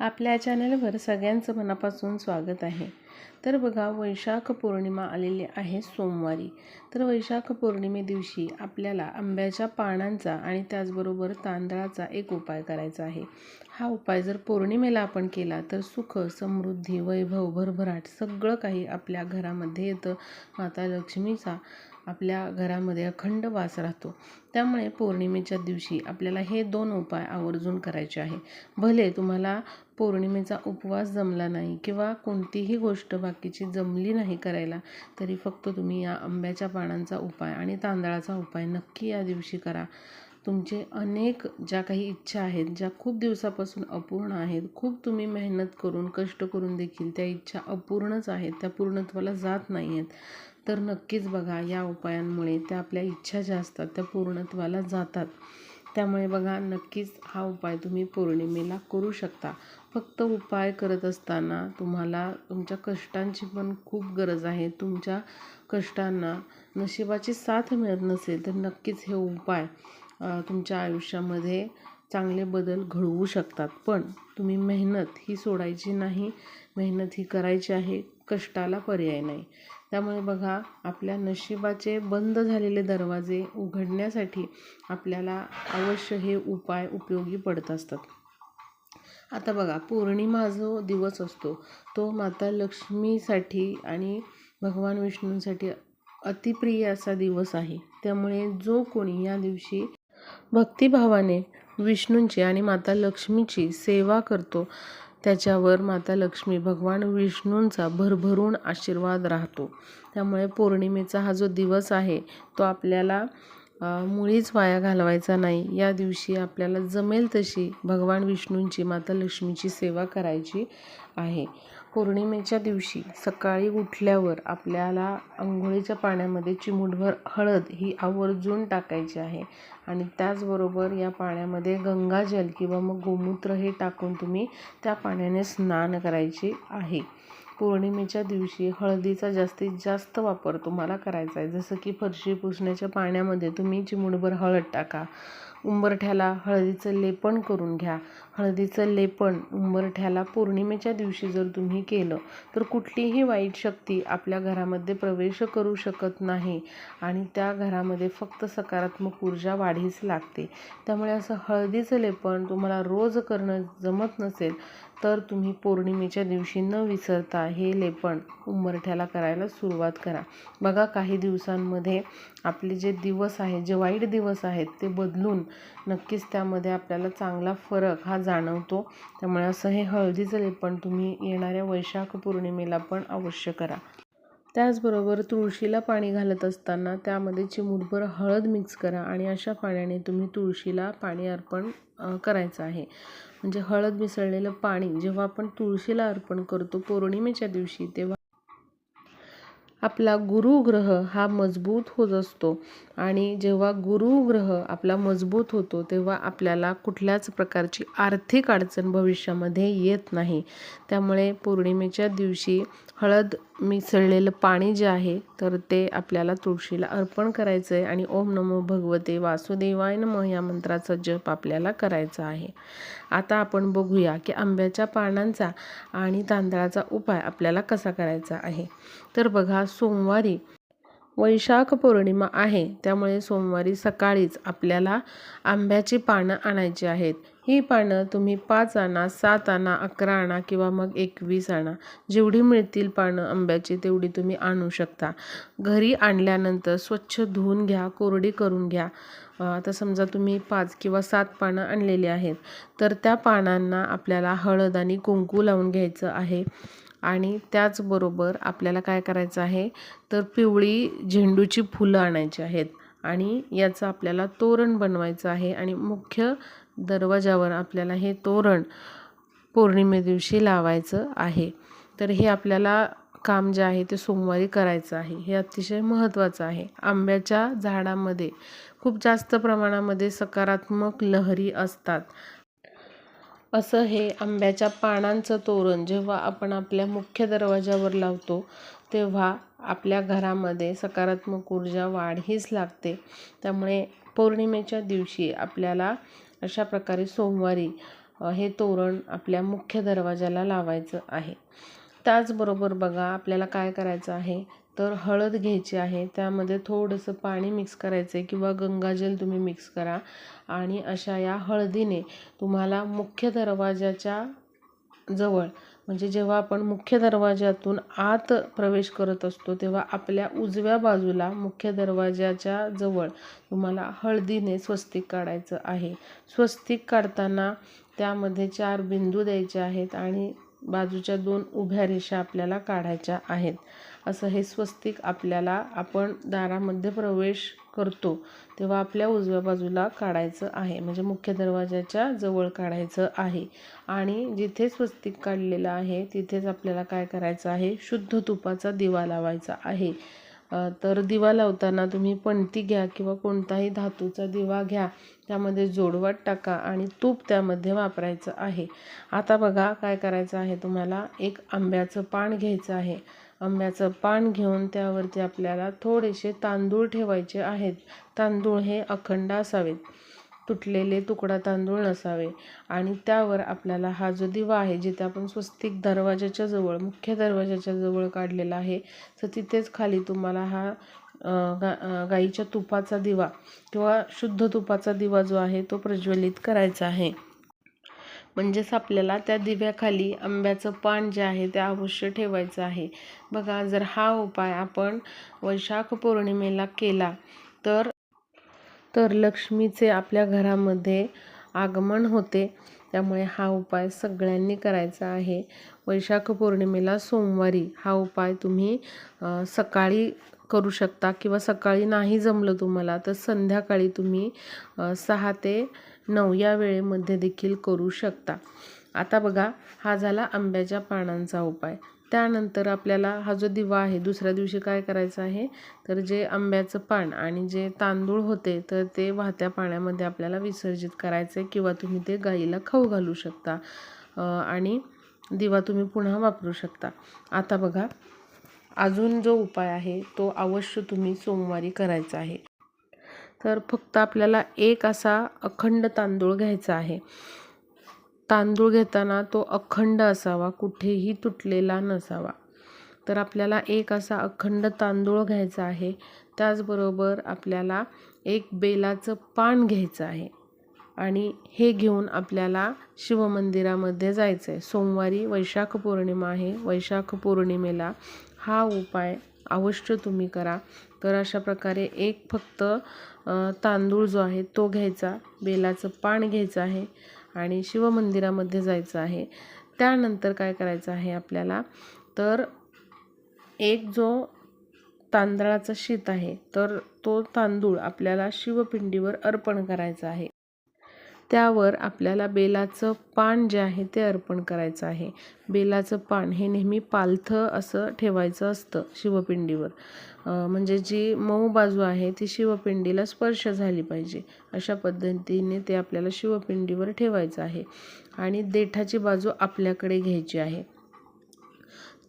आपल्या चॅनलवर सगळ्यांचं मनापासून स्वागत आहे. तर बघा वैशाख पौर्णिमा आलेली आहे सोमवारी. तर वैशाख पौर्णिमे दिवशी आपल्याला आंब्याच्या पानांचा आणि त्याचबरोबर तांदळाचा एक उपाय करायचा आहे. हा उपाय जर पौर्णिमेला आपण केला तर सुख समृद्धी वैभव भरभराट सगळं काही आपल्या घरामध्ये येतं. माता लक्ष्मीचा आपल्या घरामध्ये अखंड वास राहतो. त्यामुळे पौर्णिमेच्या दिवशी आपल्याला हे दोन उपाय आवर्जून करायचे आहे. भले तुम्हाला पौर्णिमेचा उपवास जमला नाही किंवा कोणतीही गोष्ट बाकीची जमली नाही करायला तरी फक्त तुम्ही या आंब्याच्या पानांचा उपाय आणि तांदळाचा उपाय नक्की या दिवशी करा. तुमचे अनेक ज्या काही इच्छा आहेत ज्या खूप दिवसापासून अपूर्ण आहेत खूप तुम्ही मेहनत करून कष्ट करून देखील त्या इच्छा अपूर्णच आहेत त्या पूर्णत्वाला जात नाही आहेत तर नक्कीच बघा या उपायांमुळे त्या आपल्या इच्छा ज्या असतात त्या पूर्णत्वाला जातात. त्यामुळे बघा नक्कीच हा उपाय तुम्ही पौर्णिमेला करू शकता. फक्त उपाय करत असताना तुम्हाला तुमच्या कष्टांची पण खूप गरज आहे. तुमच्या कष्टांना नशिबाची साथ मिळत नसेल तर नक्कीच हे उपाय तुमच्या आयुष्यामध्ये चांगले बदल घडवू शकतात. पण तुम्ही मेहनत ही सोडायची नाही. मेहनत ही करायची आहे कष्टाला पर्याय नाही. त्यामुळे बघा आपल्या नशिबाचे बंद झालेले दरवाजे उघडण्यासाठी आपल्याला अवश्य हे उपाय उपयोगी पडत असतात. आता बघा पौर्णिमा जो दिवस असतो तो माता लक्ष्मीसाठी आणि भगवान विष्णूंसाठी अतिप्रिय असा दिवस आहे. त्यामुळे जो कोणी या दिवशी भक्तिभावाने विष्णूंची आणि माता लक्ष्मीची सेवा करतो त्याच्यावर माता लक्ष्मी भगवान विष्णूंचा भरभरून आशीर्वाद राहतो. त्यामुळे पौर्णिमेचा हा जो दिवस आहे तो आपल्याला मुळीच वाया घालवायचा नाही. या दिवशी आपल्याला जमेल तशी भगवान विष्णूंची माता लक्ष्मीची सेवा करायची आहे. पौर्णिमेच्या दिवशी सकाळी उठल्यावर आपल्याला अंघोळीच्या पाण्यामध्ये चिमूटभर हळद ही आवर्जून टाकायची आहे. आणि त्याचबरोबर या पाण्यामध्ये गंगाजल किंवा मग गोमूत्र हे टाकून तुम्ही त्या पाण्याने स्नान करायचे आहे. पौर्णिमेच्या दिवशी हळदीचा जास्तीत जास्त वापर तुम्हाला करायचा आहे. जसं की फरशी पुसण्याच्या पाण्यामध्ये तुम्ही चिमूटभर हळद टाका. उंबरठ्याला हळदीचं लेपन करून घ्या. हळदीचं लेपन उंबरठ्याला पौर्णिमेच्या दिवशी जर तुम्ही केलं तर कुठलीही वाईट शक्ती आपल्या घरामध्ये प्रवेश करू शकत नाही आणि त्या घरामध्ये फक्त सकारात्मक ऊर्जा वाढीस लागते. त्यामुळे असं हळदीचं लेपन तुम्हाला रोज करणं जमत नसेल तर तुम्ही पौर्णिमेच्या दिवशी न विसरता हे लेपण उंबरठ्याला करायला सुरुवात करा. बघा काही दिवसांमध्ये आपले जे दिवस आहेत जे वाईट दिवस आहेत ते बदलून नक्कीच त्यामध्ये आपल्याला चांगला फरक हा जाणवतो. त्यामुळे असं हे हळदीचं लेपण तुम्ही येणाऱ्या वैशाख पौर्णिमेला पण अवश्य करा. त्याचबरोबर तुळशीला पाणी घालत असताना त्यामध्ये चिमूटभर हळद मिक्स करा आणि अशा पाण्याने तुम्ही तुळशीला पाणी अर्पण करायचं आहे. म्हणजे हळद मिसळलेलं पाणी जेव्हा आपण तुळशीला अर्पण करतो पौर्णिमेच्या दिवशी तेव्हा आपला गुरुग्रह हा मजबूत होत असतो. आणि जेव्हा गुरुग्रह आपला मजबूत होतो तेव्हा आपल्याला कुठल्याच प्रकारची आर्थिक अडचण भविष्यामध्ये येत नाही. त्यामुळे पौर्णिमेच्या दिवशी हळद मिसळलेलं पाणी जे आहे तर ते आपल्याला तुळशीला अर्पण करायचं आहे आणि ओम नमो भगवते वासुदेवाय नम या मंत्राचा जप आपल्याला करायचा आहे. आता आपण बघूया की आंब्याच्या पानांचा आणि तांदळाचा उपाय आपल्याला कसा करायचा आहे. तर बघा सोमवारी वैशाख पौर्णिमा आहे त्यामुळे सोमवारी सकाळीच आपल्याला आंब्याची पानं आणायची आहेत. ही पानं तुम्ही पाच आणा सात आणा अकरा आणा किंवा मग एकवीस आणा. जेवढी मिळतील पानं आंब्याची तेवढी तुम्ही आणू शकता. घरी आणल्यानंतर स्वच्छ धुवून घ्या कोरडी करून घ्या. आता समजा तुम्ही पाच किंवा सात पानं आणलेली आहेत तर त्या पानांना आपल्याला हळद आणि कुंकू लावून घ्यायचं आहे. आणि त्याचबरोबर आपल्याला काय करायचं आहे तर पिवळी झेंडूची फुलं आणायची आहेत. आणि याचं आपल्याला तोरण बनवायचं आहे. आणि मुख्य दरवाजावर आपल्याला हे तोरण पौर्णिमे दिवशी लावायचं आहे. तर हे आपल्याला काम जे आहे ते सोमवारी करायचं आहे. हे अतिशय महत्त्वाचं आहे. आंब्याच्या झाडामध्ये खूप जास्त प्रमाणामध्ये सकारात्मक लहरी असतात. असं हे आंब्याच्या पानांचं तोरण जेव्हा आपण आपल्या मुख्य दरवाजावर लावतो तेव्हा आपल्या घरामध्ये सकारात्मक ऊर्जा वाढीस लागते. त्यामुळे पौर्णिमेच्या दिवशी आपल्याला अशा प्रकारे सोमवारी हे तोरण आपल्या मुख्य दरवाजाला लावायचं आहे. त्याचबरोबर बघा आपल्याला काय करायचं आहे? तर हळद घ्यायची आहे. त्यामध्ये थोडंसं पाणी मिक्स करायचं आहे किंवा गंगाजल तुम्ही मिक्स करा. आणि अशा या हळदीने तुम्हाला मुख्य दरवाजाच्या जवळ म्हणजे जेव्हा आपण मुख्य दरवाज्यातून आत प्रवेश करत असतो तेव्हा आपल्या उजव्या बाजूला मुख्य दरवाज्याच्या जवळ तुम्हाला हळदीने स्वस्तिक काढायचं आहे. स्वस्तिक काढताना त्यामध्ये चार बिंदू द्यायचे आहेत आणि बाजूच्या दोन उभ्या रेषा आपल्याला काढायच्या आहेत. असं हे स्वस्तिक आपल्याला आपण दारामध्ये प्रवेश करतो तेव्हा आपल्या उजव्या बाजूला काढायचं आहे. म्हणजे मुख्य दरवाजाच्या जवळ काढायचं आहे. आणि जिथे स्वस्तिक काढलेलं आहे तिथेच आपल्याला काय करायचं आहे? शुद्ध तुपाचा दिवा लावायचा आहे. तर दिवा लावताना तुम्ही पणती घ्या किंवा कोणताही धातूचा दिवा घ्या. त्यामध्ये जोडवाट टाका आणि तूप त्यामध्ये वापरायचं आहे. आता बघा काय करायचं आहे तुम्हाला. एक आंब्याचं पान घ्यायचं आहे. आंब्याचं पान घेऊन त्यावरती आपल्याला थोडेसे तांदूळ ठेवायचे आहेत. तांदूळ हे अखंड असावेत. तुटलेले तुकडा तांदूळ नसावे. आणि त्यावर आपल्याला हा जो दिवा आहे जिथे आपण स्वस्तिक दरवाजाच्या जवळ मुख्य दरवाजाच्या जवळ काढलेला आहे तर तिथेच खाली तुम्हाला हा गा गाईच्या तुपाचा दिवा किंवा शुद्ध तुपाचा दिवा जो आहे तो प्रज्वलित करायचा आहे. म्हणजेच आपल्याला त्या दिव्याखाली आंब्याचं पान जे आहे ते अवश्य ठेवायचं आहे. बघा जर हा उपाय आपण वैशाख पौर्णिमेला केला तर तर लक्ष्मीचे आपल्या घरामध्ये आगमन होते. त्यामुळे हा उपाय सगळ्यांनी करायचा आहे. वैशाख पौर्णिमेला सोमवारी हा उपाय तुम्ही सकाळी करू शकता किंवा सकाळी नाही जमलं तुम्हाला तर संध्याकाळी तुम्ही सहा ते नऊ या वेळेमध्ये देखील करू शकता. आता बघा हा झाला आंब्याच्या पानांचा उपाय. त्यानंतर आपल्याला हा जो दिवा आहे दुसऱ्या दिवशी काय करायचं आहे? तर जे आंब्याचं पान आणि जे तांदूळ होते तर ते वाहत्या पाण्यामध्ये आपल्याला विसर्जित करायचं आहे किंवा तुम्ही ते गाईला खाऊ घालू शकता. आणि दिवा तुम्ही पुन्हा वापरू शकता. आता बघा अजून जो उपाय आहे तो अवश्य तुम्ही सोमवारी करायचा आहे. तर फक्त आपल्याला एक असा अखंड तांदूळ घ्यायचा आहे. तांदूळ घेताना तो अखंड असावा कुठेही तुटलेला नसावा. तर आपल्याला एक असा अखंड तांदूळ घ्यायचा आहे. त्याचबरोबर आपल्याला एक बेलाचं पान घ्यायचं आहे. आणि हे घेऊन आपल्याला शिवमंदिरामध्ये जायचं आहे सोमवारी वैशाख पौर्णिमा आहे. वैशाख पौर्णिमेला हा उपाय अवश्य तुम्ही करा. तर अशा प्रकारे एक फक्त तांदूळ जो आहे तो घ्यायचा बेलाचं पान घ्यायचं आहे. आणि शिवमंदिरामध्ये जायचं आहे. त्यानंतर काय करायचं आहे आपल्याला? तर एक जो तांदळाचा शीत आहे तर तो तांदूळ आपल्याला शिवपिंडीवर अर्पण करायचा आहे. त्यावर आपल्याला बेलाचं पान जे आहे ते अर्पण करायचं आहे. बेलाचं पान हे नेहमी पालथं असं ठेवायचं असतं शिवपिंडीवर. म्हणजे जी मऊ बाजू आहे ती शिवपिंडीला स्पर्श झाली पाहिजे. अशा पद्धतीने ते आपल्याला शिवपिंडीवर ठेवायचं आहे आणि देठाची बाजू आपल्याकडे घ्यायची आहे.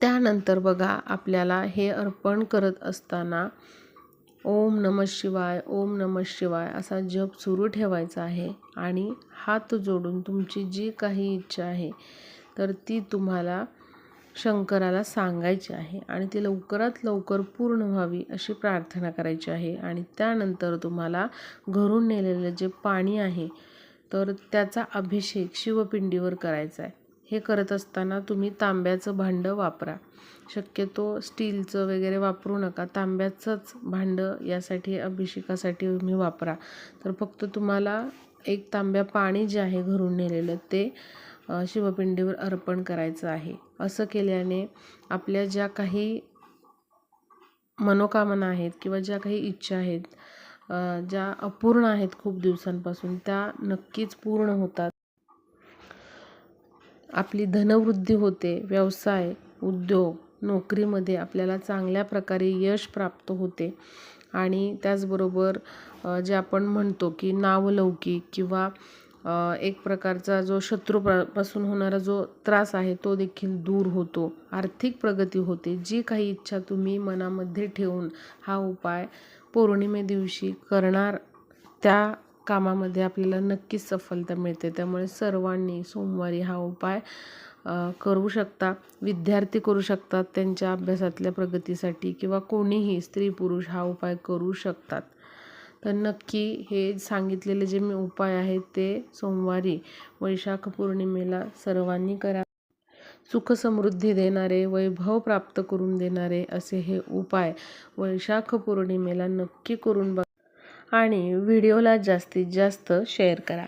त्यानंतर बघा आपल्याला हे अर्पण करत असताना ओम नम शिवाय ओम नम शिवाय असा जप सुरू ठेवायचा आहे आणि हात जोडून तुमची जी काही इच्छा आहे तर ती तुम्हाला शंकराला सांगायची आहे आणि ती लवकरात लवकर पूर्ण व्हावी अशी प्रार्थना करायची आहे आणि त्यानंतर तुम्हाला घरून नेलेलं जे पाणी आहे तर त्याचा अभिषेक शिवपिंडीवर करायचा आहे. हे करत असताना तुम्ही तांब्याचं भांडं वापरा. शक्यतो स्टीलचं वगैरे वापरू नका. तांब्याचंच भांडं यासाठी अभिषेकासाठी तुम्ही वापरा. तर फक्त तुम्हाला एक तांब्या पाणी जे आहे घरून नेलेलं ते शिवपिंडीवर अर्पण करायचं आहे. असं केल्याने आपल्या ज्या काही मनोकामना आहेत किंवा ज्या काही इच्छा आहेत ज्या अपूर्ण आहेत खूप दिवसांपासून त्या नक्कीच पूर्ण होतात. आपली धनवृद्धी होते व्यवसाय उद्योग नोकरीमध्ये आपल्याला चांगल्या प्रकारे यश प्राप्त होते. आणि त्याचबरोबर जे आपण म्हणतो की नावलौकिक किंवा एक प्रकारचा जो शत्रूपासून होणारा जो त्रास आहे तो देखील दूर होतो. आर्थिक प्रगती होते. जी काही इच्छा तुम्ही मनामध्ये ठेवून हा उपाय पौर्णिमे दिवशी करणार त्या कामामध्ये आपल्याला नक्कीच सफलता मिळते. त्यामुळे सर्वांनी सोमवारी हा उपाय करू शकता. विद्यार्थी करू शकतात त्यांच्या अभ्यासातल्या प्रगतीसाठी किंवा कोणीही स्त्री पुरुष हा उपाय करू शकतात. तर नक्की हे सांगितलेले जे मी उपाय आहेत ते सोमवारी वैशाख पौर्णिमेला सर्वांनी करा. सुख समृद्धी देणारे वैभव प्राप्त करून देणारे असे हे उपाय वैशाख पौर्णिमेला नक्की करून बघा. आणि व्हिडिओला जास्तीत जास्त शेअर करा.